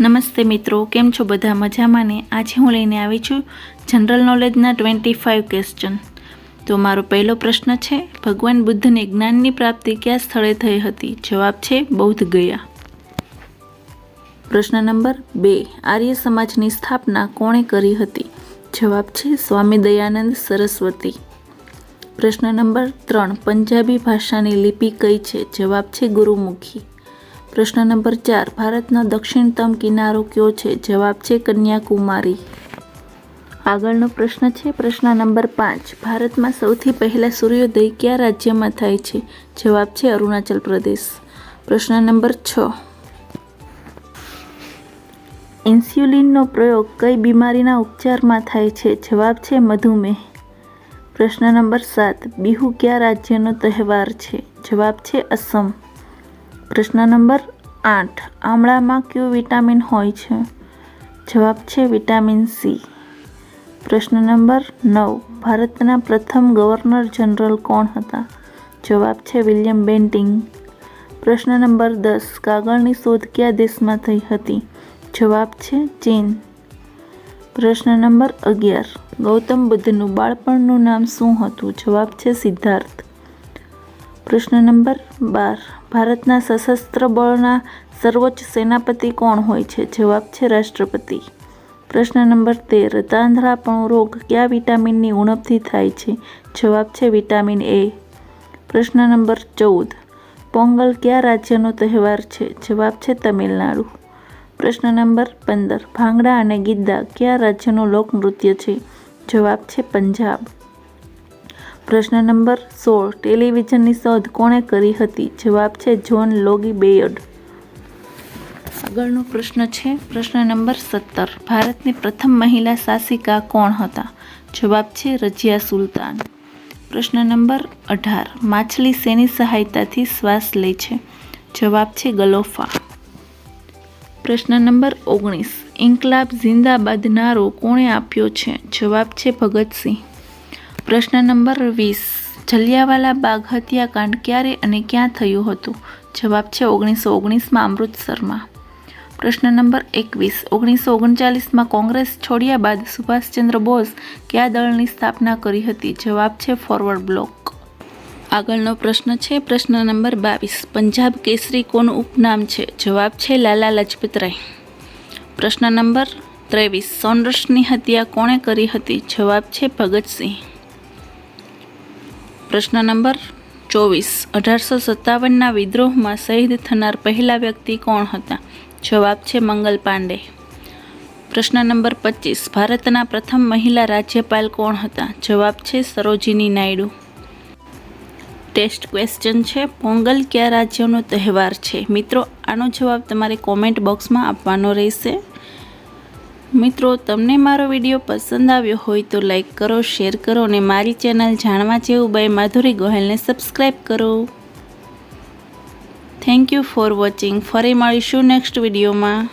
નમસ્તે મિત્રો, કેમ છો બધા મજામાં ને? આજે હું લઈને આવી છું જનરલ નોલેજના ટ્વેન્ટી ફાઇવ ક્વેશ્ચન તો મારો પહેલો પ્રશ્ન છે, ભગવાન બુદ્ધને જ્ઞાનની પ્રાપ્તિ કયા સ્થળે થઈ હતી? જવાબ છે, બૌદ્ધ ગયા. પ્રશ્ન નંબર બે, આર્ય સમાજની સ્થાપના કોણે કરી હતી? જવાબ છે, સ્વામી દયાનંદ સરસ્વતી. પ્રશ્ન નંબર ત્રણ, પંજાબી ભાષાની લિપિ કઈ છે? જવાબ છે, ગુરુમુખી. પ્રશ્ન નંબર ચાર, ભારતનો દક્ષિણતમ કિનારો કયો છે? જવાબ છે કન્યાકુમારી. આગળનો પ્રશ્ન છે પ્રશ્ન નંબર પાંચ, ભારતમાં સૌથી પહેલાં સૂર્યોદય કયા રાજ્યમાં થાય છે? જવાબ છે અરુણાચલ પ્રદેશ. પ્રશ્ન નંબર છ, ઇન્સ્યુલિનનો પ્રયોગ કઈ બીમારીના ઉપચારમાં થાય છે? જવાબ છે મધુમેહ. પ્રશ્ન નંબર સાત, બિહુ કયા રાજ્યનો તહેવાર છે? જવાબ છે અસમ. પ્રશ્ન નંબર આઠ. આમળામાં કયું વિટામિન હોય છે? જવાબ છે વિટામિન સી. પ્રશ્ન નંબર નવ. ભારતના પ્રથમ ગવર્નર જનરલ કોણ હતા? જવાબ છે વિલિયમ બેન્ટિંગ. પ્રશ્ન નંબર દસ. કાગળની શોધ કયા દેશમાં થઈ હતી? જવાબ છે ચીન. પ્રશ્ન નંબર અગિયાર. ગૌતમ બુદ્ધનું બાળપણનું નામ શું હતું? જવાબ છે સિદ્ધાર્થ. પ્રશ્ન નંબર બાર. ભારતના સશસ્ત્ર બળના સર્વોચ્ચ સેનાપતિ કોણ હોય છે? જવાબ છે રાષ્ટ્રપતિ. પ્રશ્ન નંબર તેર. તાંધળાપણું રોગ કયા વિટામિનની ઉણપથી થાય છે? જવાબ છે વિટામિન એ. પ્રશ્ન નંબર ચૌદ. પોંગલ કયા રાજ્યનો તહેવાર છે? જવાબ છે તમિલનાડુ. પ્રશ્ન નંબર પંદર. ભાંગડા અને ગિદ્દા કયા રાજ્યનું લોકનૃત્ય છે? જવાબ છે પંજાબ. પ્રશ્ન નંબર સોળ. ટેલિવિઝનની શોધ કોણે કરી હતી? જવાબ છે જ્હોન લોગી બેયર્ડ. આગળનો પ્રશ્ન છે, પ્રશ્ન નંબર સત્તર. ભારતની પ્રથમ મહિલા શાસિકા કોણ હતા? જવાબ છે રજિયા સુલતાન. પ્રશ્ન નંબર અઢાર. માછલી શેની સહાયતાથી શ્વાસ લે છે? જવાબ છે ગલોફા. પ્રશ્ન નંબર ઓગણીસ. ઇન્કલાબ જિંદાબાદ નારો કોણે આપ્યો છે? જવાબ છે ભગતસિંહ. પ્રશ્ન નંબર વીસ. જલિયાવાલા બાગ હત્યાકાંડ ક્યારે અને ક્યાં થયું હતું? જવાબ છે ઓગણીસો ઓગણીસમાં અમૃતસરમાં પ્રશ્ન નંબર એકવીસ. ઓગણીસો ઓગણચાલીસમાં કોંગ્રેસ છોડ્યા બાદ સુભાષચંદ્ર બોઝ કયા દળની સ્થાપના કરી હતી? જવાબ છે ફોરવર્ડ બ્લોક. આગળનો પ્રશ્ન છે પ્રશ્ન નંબર બાવીસ. પંજાબ કેસરી કોનું ઉપનામ છે? જવાબ છે લાલા લજપત રાય પ્રશ્ન નંબર ત્રેવીસ. સોનરસની હત્યા કોણે કરી હતી? જવાબ છે ભગતસિંહ. પ્રશ્ન નંબર ચોવીસ. અઢારસો સત્તાવનના વિદ્રોહમાં શહીદ થનાર પહેલા વ્યક્તિ કોણ હતા? જવાબ છે મંગલ પાંડે. પ્રશ્ન નંબર પચીસ. ભારતના પ્રથમ મહિલા રાજ્યપાલ કોણ હતા? જવાબ છે સરોજિની નાયડુ. ટેસ્ટ ક્વેશ્ચન છે, પોંગલ કયા રાજ્યનો તહેવાર છે? મિત્રો, આનો જવાબ તમારે કોમેન્ટ બોક્સમાં આપવાનો રહેશે. મિત્રો, તમને મારો વીડિયો પસંદ આવ્યો હોય તો લાઈક કરો, શેર કરો અને મારી ચેનલ જાણવા જેવું બાય માધુરી ગોહેલને સબસ્ક્રાઈબ કરો. થેન્ક યુ ફોર વોચિંગ ફરી મળીશું નેક્સ્ટ વિડીયોમાં.